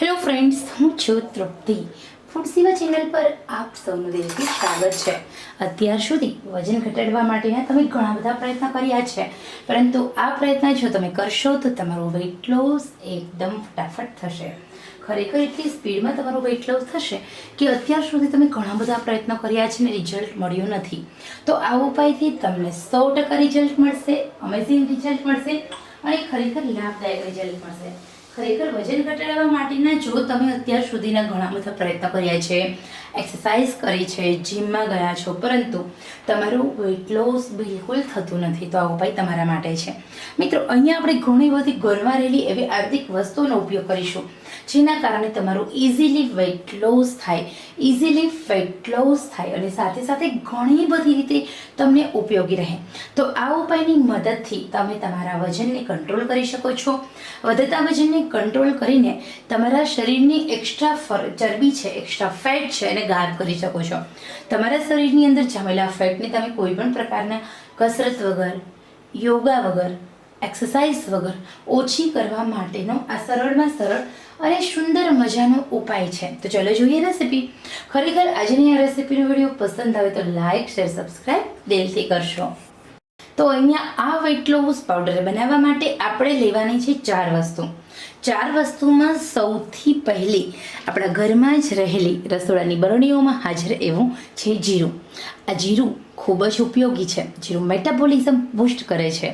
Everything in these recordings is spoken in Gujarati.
હેલો ફ્રેન્ડ્સ હું છું તૃપ્તિ. ફૂડ સેવા ચેનલ પર આપ સૌનું દિલથી સ્વાગત છે. અત્યાર સુધી વજન ઘટાડવા માટેના તમે ઘણા બધા પ્રયત્ન કર્યા છે. પરંતુ આ પ્રયત્ન જો તમે કરશો તો તમારો વેઇટ લોસ એકદમ ફટાફટ થશે. ખરેખર એટલી સ્પીડમાં તમારો વેઇટ લોસ થશે કે અત્યાર સુધી તમે ઘણા બધા પ્રયત્નો કર્યા છે ને રિઝલ્ટ મળ્યું નથી. તો આ ઉપાયથી તમને સો ટકા રિઝલ્ટ મળશે અમેઝિંગ રિઝલ્ટ મળશે અને ખરેખર લાભદાયક રિઝલ્ટ મળશે. ખરેખર વજન ઘટાડવા માટેના જો તમે અત્યાર સુધીના ઘણા બધા પ્રયત્નો કર્યા છે એક્સરસાઇઝ કરી છે જીમમાં ગયા છો, પરંતુ તમારું વેઇટ લોસ બિલકુલ થતું નથી, તો આ ઉપાય તમારા માટે છે. મિત્રો, અહીંયા આપણે ઘણી બધી ઘરમાં રહેલી એવી આર્થિક વસ્તુઓનો ઉપયોગ કરીશું. જેના કારણે તમારું ઇઝીલી વેઇટ લોસ થાય. ઇઝીલી ફેટ લોસ થાય અને સાથે સાથે ઘણી બધી રીતે તમને ઉપયોગી રહે. તો આ ઉપાયની મદદથી તમે તમારા વજનને કંટ્રોલ કરી શકો છો. વધતા વજનને કંટ્રોલ કરીને તમારા શરીરની એક્સ્ટ્રા ફર ચરબી છે એક્સ્ટ્રા ફેટ છે એને ગાયબ કરી શકો છો. તમારા શરીરની અંદર જમેલા ફેટને તમે કોઈ પણ પ્રકારના કસરત વગર, યોગા વગર એક્સરસાઇઝ વગર ઓછી કરવા માટેનો આ સરળમાં સરળ અને સુંદર મજાનો ઉપાય છે. તો ચલો જોઈએ રેસીપી ખરેખર આજની આ રેસીપીનો વીડિયો પસંદ આવે તો લાઇક શેર સબસ્ક્રાઈબ દિલથી કરશો. તો અહીંયા આ વેઇટ લોસ પાવડર બનાવવા માટે આપણે લેવાની છે ચાર વસ્તુ. ચાર વસ્તુમાં સૌથી પહેલી આપણા ઘરમાં જ રહેલી રસોડાની બરણીઓમાં હાજર એવું છે જીરું. આ જીરું ખૂબ જ ઉપયોગી છે. જીરું મેટાબોલિઝમ બૂસ્ટ કરે છે.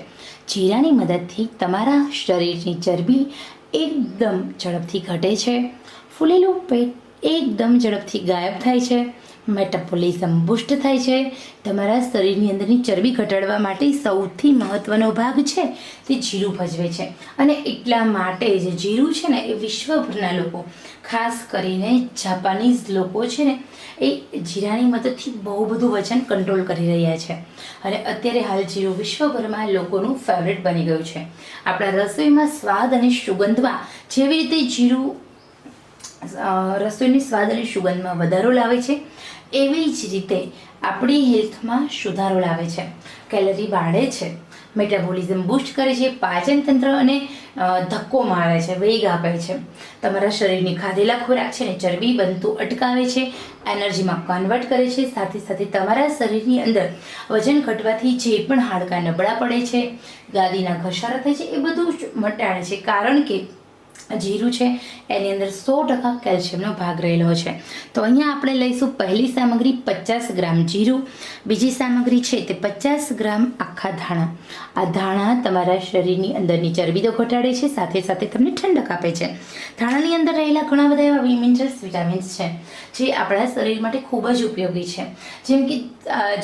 જીરાની મદદથી તમારા શરીરની ચરબી એકદમ ઝડપથી ઘટે છે. ફૂલેલું પેટ એકદમ ઝડપથી ગાયબ થાય છે. મેટાબોલિઝમ બુસ્ટ થાય છે. તમારા શરીરની અંદરની ચરબી ઘટાડવા માટે સૌથી મહત્ત્વનો ભાગ છે તે જીરું ભજવે છે. અને એટલા માટે જે જીરું છે ને, એ વિશ્વભરના લોકો, ખાસ કરીને જાપાનીઝ લોકો છે ને, એ જીરાની મદદથી બહુ બધું વજન કંટ્રોલ કરી રહ્યા છે. અને અત્યારે હાલ જીરું વિશ્વભરમાં લોકોનું ફેવરેટ બની ગયું છે. આપણા રસોઈમાં સ્વાદ અને સુગંધમાં જેવી રીતે જીરું રસોઈની સ્વાદ અને સુગંધમાં વધારો લાવે છે. એવી જ રીતે આપણી હેલ્થમાં સુધારો લાવે છે. કેલરી બાળે છે. મેટાબોલિઝમ બૂસ્ટ કરે છે. પાચન તંત્ર અને ધક્કો મારે છે. વેગ આપે છે. તમારા શરીરની ખાધેલા ખોરાક છે ને ચરબી બનતું અટકાવે છે. એનર્જીમાં કન્વર્ટ કરે છે. સાથે સાથે તમારા શરીરની અંદર વજન ઘટવાથી જે પણ હાડકાં નબળા પડે છે, ગાદીના ઘસારા થાય છે, એ બધું મટાડે છે. કારણ કે જીરું છે, એની અંદર સો ટકા કેલ્શિયમનો ભાગ રહેલો છે. તો અહીંયા આપણે લઈશું પહેલી સામગ્રી પચાસ ગ્રામ જીરું, બીજી સામગ્રી છે તે પચાસ ગ્રામ આખા ધાણા. આ ધાણા તમારા શરીરની અંદરની ચરબી તો ઘટાડે છે, સાથે સાથે તમને ઠંડક આપે છે. ધાણાની અંદર રહેલા ઘણા બધા એવા મિનરલ્સ, વિટામિન્સ છે, જે આપણા શરીર માટે ખૂબ જ ઉપયોગી છે. જેમ કે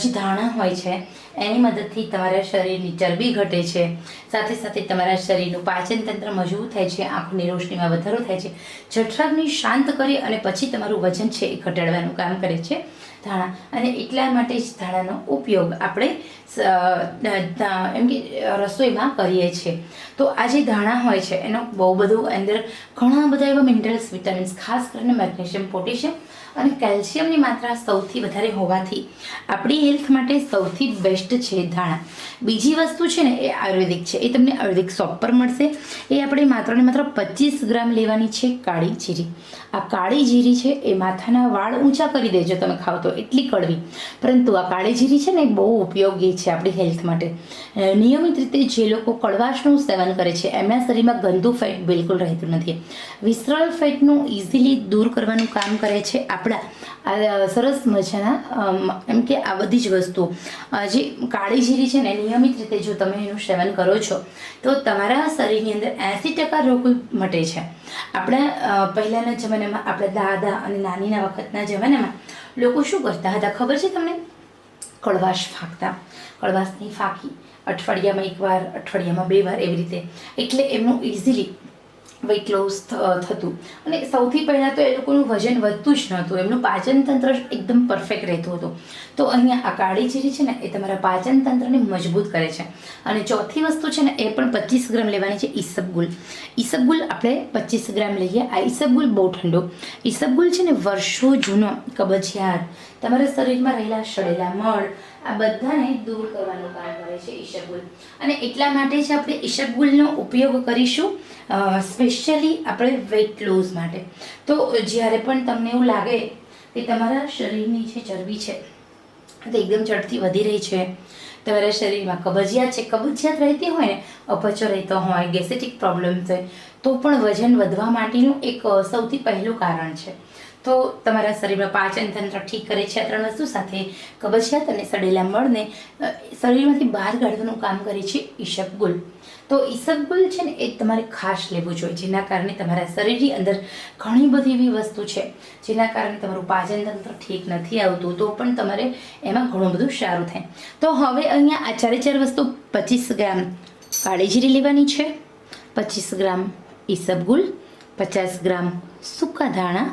જે ધાણા હોય છે એની મદદથી તમારા શરીરની ચરબી ઘટે છે. સાથે સાથે તમારા શરીરનું પાચન તંત્ર મજબૂત થાય છે, આંખની રોશનીમાં વધારો થાય છે. જઠરાગની શાંત કરી અને પછી તમારું વજન છે એ ઘટાડવાનું કામ કરે છે. ધાણા. અને એટલા માટે જ ધાણાનો ઉપયોગ આપણે એમ કે રસોઈમાં કરીએ છીએ. તો આ જે ધાણા હોય છે, એનો બહુ બધું અંદર ઘણા બધા એવા મિનરલ્સ વિટામિન્સ ખાસ કરીને મેગ્નેશિયમ પોટેશિયમ અને કેલ્શિયમની માત્રા સૌથી વધારે હોવાથી આપણી હેલ્થ માટે સૌથી બેસ્ટ છે ધાણા. બીજી વસ્તુ છે ને, એ આયુર્વેદિક છે. એ તમને આયુર્વેદિક શોપ પર મળશે. એ આપણે માત્ર ને માત્ર પચીસ ગ્રામ લેવાની છે કાળી જીરી. આ કાળી જીરી છે, એ માથાના વાળ ઊંચા કરી દેજો તમે ખાઓ તો, એટલી કડવી. પરંતુ આ કાળી જીરી છે ને, એ બહુ ઉપયોગી છે આપણી હેલ્થ માટે. નિયમિત રીતે જે લોકો કડવાશનું સેવન કરે છે, એમના શરીરમાં ગંદુ ફેટ બિલકુલ રહેતું નથી. વિસરલ ફેટનું ઇઝીલી દૂર કરવાનું કામ કરે છે આપણા સરસ મજાના એમ કે આ બધી જ વસ્તુઓ. જે કાળી જીરી છે ને, નિયમિત રીતે જો તમે એનું સેવન કરો છો, તો તમારા શરીરની અંદર એંસી ટકા રોગ મટે છે. આપણા પહેલાંના જમાનામાં આપણા દાદા અને નાનીના વખતના જમાનામાં લોકો શું કરતા હતા? ખબર છે તમને? કડવાશ ફાંકતા. કડવાશની ફાંકી અઠવાડિયામાં એકવાર, અઠવાડિયામાં બે વાર એવી રીતે. એટલે એમનું ઇઝીલી વેઇટ લોસ થતું. અને સૌથી પહેલાં તો એ લોકોનું વજન વધતું જ નહોતું. એમનું પાચન તંત્ર એકદમ પરફેક્ટ રહેતું હતું. તો અહીંયા આ કાળી જીરી છે ને, એ તમારા પાચન તંત્રને મજબૂત કરે છે. અને ચોથી વસ્તુ છે ને, એ પણ પચીસ ગ્રામ લેવાની છે ઈસબગુલ ઈસબગુલ આપણે પચીસ ગ્રામ લઈએ. આ ઈસબગુલ બહુ ઠંડુ. ઈસબગુલ છે ને, વર્ષો જૂનો કબજિયાત તમારા શરીરમાં રહેલા સડેલા મળ, આ બધાને દૂર કરવાનું કામ કરે છે ઈશબગુલ અને એટલા માટે જ આપણે ઈશબગુલનો ઉપયોગ કરીશું સ્પેશિયલી આપણે વેઇટ લોઝ માટે. તો જ્યારે પણ તમને એવું લાગે કે તમારા શરીરની જે ચરબી છે, તે એકદમ ઝડપથી વધી રહી છે, તમારા શરીરમાં કબજિયાત છે, કબજિયાત રહેતી હોય ને, અપચો રહેતો હોય ગેસેટિક પ્રોબ્લેમ છે, તો પણ વજન વધવા માટેનું એક સૌથી પહેલું કારણ છે. તો તમારા શરીરમાં પાચન તંત્ર ઠીક કરે છે આ ત્રણ વસ્તુ સાથે કબજિયાત અને સડેલા મળને શરીરમાંથી બહાર કાઢવાનું કામ કરે છે ઈશબગુલ તો ઈસબગુલ છે ને એ તમારે ખાસ લેવું જોઈએ, જેના કારણે તમારા શરીરની અંદર ઘણી બધી એવી વસ્તુ છે, જેના કારણે તમારું પાચન તંત્ર ઠીક નથી આવતું, તો પણ તમારે એમાં ઘણું બધું સારું થાય. તો હવે અહીંયા આ ચારે ચાર વસ્તુ પચીસ ગ્રામ કાળીજીરી લેવાની છે, પચીસ ગ્રામ ઈસબગુલ પચાસ ગ્રામ સૂકા ધાણા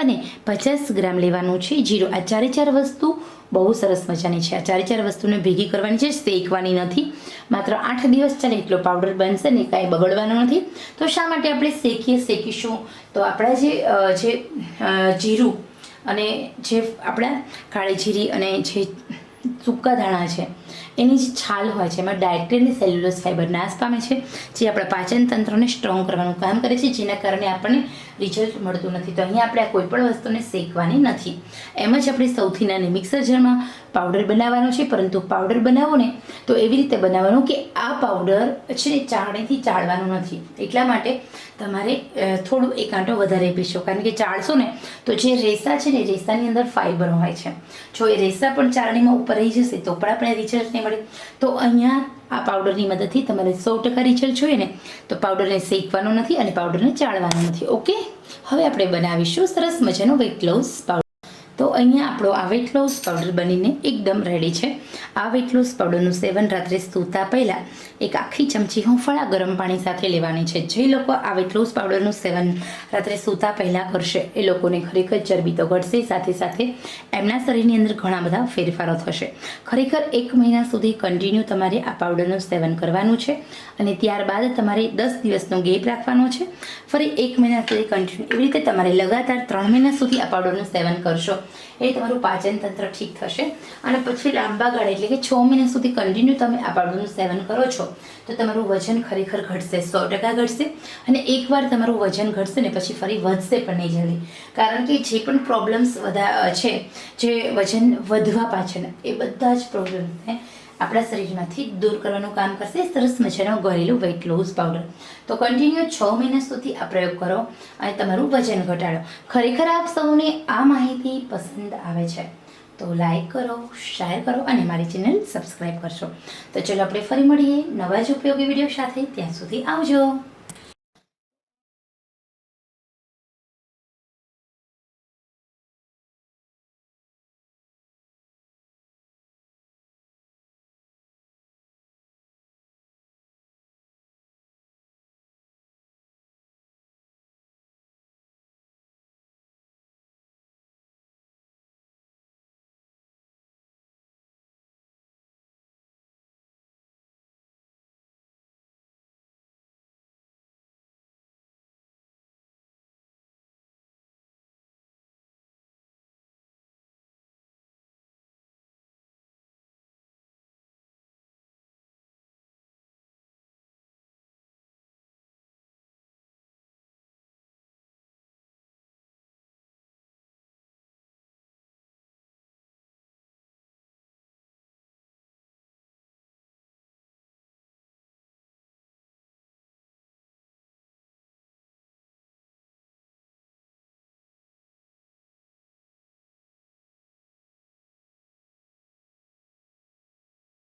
અને પચાસ ગ્રામ લેવાનું છે જીરું. આ ચારે ચાર વસ્તુ બહુ સરસ મજાની છે. આ ચારે ચાર વસ્તુને ભેગી કરવાની છે, શેકવાની નથી. માત્ર આઠ દિવસ ચાલે એટલો પાવડર બનશે ને કાંઈ બગડવાનો નથી. તો શા માટે આપણે શેકીએ, શેકીશું? તો આપણા જે જે જીરું અને જે આપણા કાળી જીરી અને જે સૂકા ધાણા છે એની જે છાલ હોય છે, એમાં ડાયરેક્ટલી સેલ્યુલોઝ ફાઇબર નાશ પામે છે, જે આપણા પાચન તંત્રને સ્ટ્રોંગ કરવાનું કામ કરે છે, જેના કારણે આપણને રિઝલ્ટ મળતું નથી. તો અહીંયા આપણે આ કોઈ પણ વસ્તુને શેકવાની નથી. એમ જ આપણે સૌથી નાની મિક્સર જારમાં પાવડર બનાવવાનો છે, પરંતુ પાવડર બનાવો ને, તો એવી રીતે બનાવવાનો કે આ પાવડર છે ને ચાળણીથી ચાળવાનું નથી. એટલા માટે તમારે થોડું એક આંટો વધારે પીશો. કારણ કે ચાળશો ને, તો જે રેસા છે ને રેસાની અંદર ફાઇબર હોય છે. જો એ રેસા પણ ચાળણીમાં ઉપર રહી જશે, તો પણ આપણે રિઝલ્ટ નહીં મળે તો અહીંયા આ પાવડરની મદદથી તમારે સો ટકા રિઝલ્ટ જોઈએ ને, તો પાવડરને શેકવાનો નથી અને પાવડરને ચાળવાનો નથી. ઓકે? હવે આપણે બનાવીશું સરસ મજાનો વેટ લોસ પાવડર. તો અહીંયા આપણો આ વેટ લોસ પાવડર બનીને એકદમ રેડી છે. આ વેટ લોસ પાવડરનું સેવન રાત્રે સૂતા પહેલાં એક આખી ચમચી હુંફળા ગરમ પાણી સાથે લેવાની છે. જે લોકો આ વેટ લોસ પાવડરનું સેવન રાત્રે સૂતા પહેલાં કરશે, એ લોકોને ખરેખર ચરબી તો ઘટશે, સાથે સાથે એમના શરીરની અંદર ઘણા બધા ફેરફારો થશે. ખરેખર એક મહિના સુધી કન્ટિન્યુ તમારે આ પાવડરનું સેવન કરવાનું છે અને ત્યારબાદ તમારે દસ દિવસનો ગેપ રાખવાનો છે. ફરી એક મહિના સુધી કન્ટિન્યુ એવી રીતે તમારે લગાતાર ત્રણ મહિના સુધી આ પાવડરનું સેવન કરશો. એ તમારું પાચન તંત્ર ઠીક થશે. અને પછી લાંબા ગાળે એટલે કે છ મહિના સુધી કન્ટિન્યુ તમે આ પાવડરનું સેવન કરો છો. તો તમારું વજન ખરેખર ઘટશે, સો ટકા ઘટશે. અને એકવાર તમારું વજન ઘટશે ને પછી ફરી વધશે પણ નહીં જલ્દી. કારણ કે જે પણ પ્રોબ્લેમ્સ વધા છે, જે વજન વધવા પાછળ, એ બધા જ પ્રોબ્લેમ્સને આપણા શરીરમાંથી દૂર કરવાનું કામ કરશે. સરસ મજાનો ઘરેલું વેઇટ લોસ પાવડર તો કન્ટિન્યુ છ મહિના સુધી આ પ્રયોગ કરો અને તમારું વજન ઘટાડો. ખરેખર આપ સૌને આ માહિતી પસંદ આવે છે. તો લાઈક કરો શેર કરો અને મારી ચેનલ સબસ્ક્રાઈબ કરશો. તો ચલો આપણે ફરી મળીએ નવા જ ઉપયોગી વીડિયો સાથે. ત્યાં સુધી આવજો.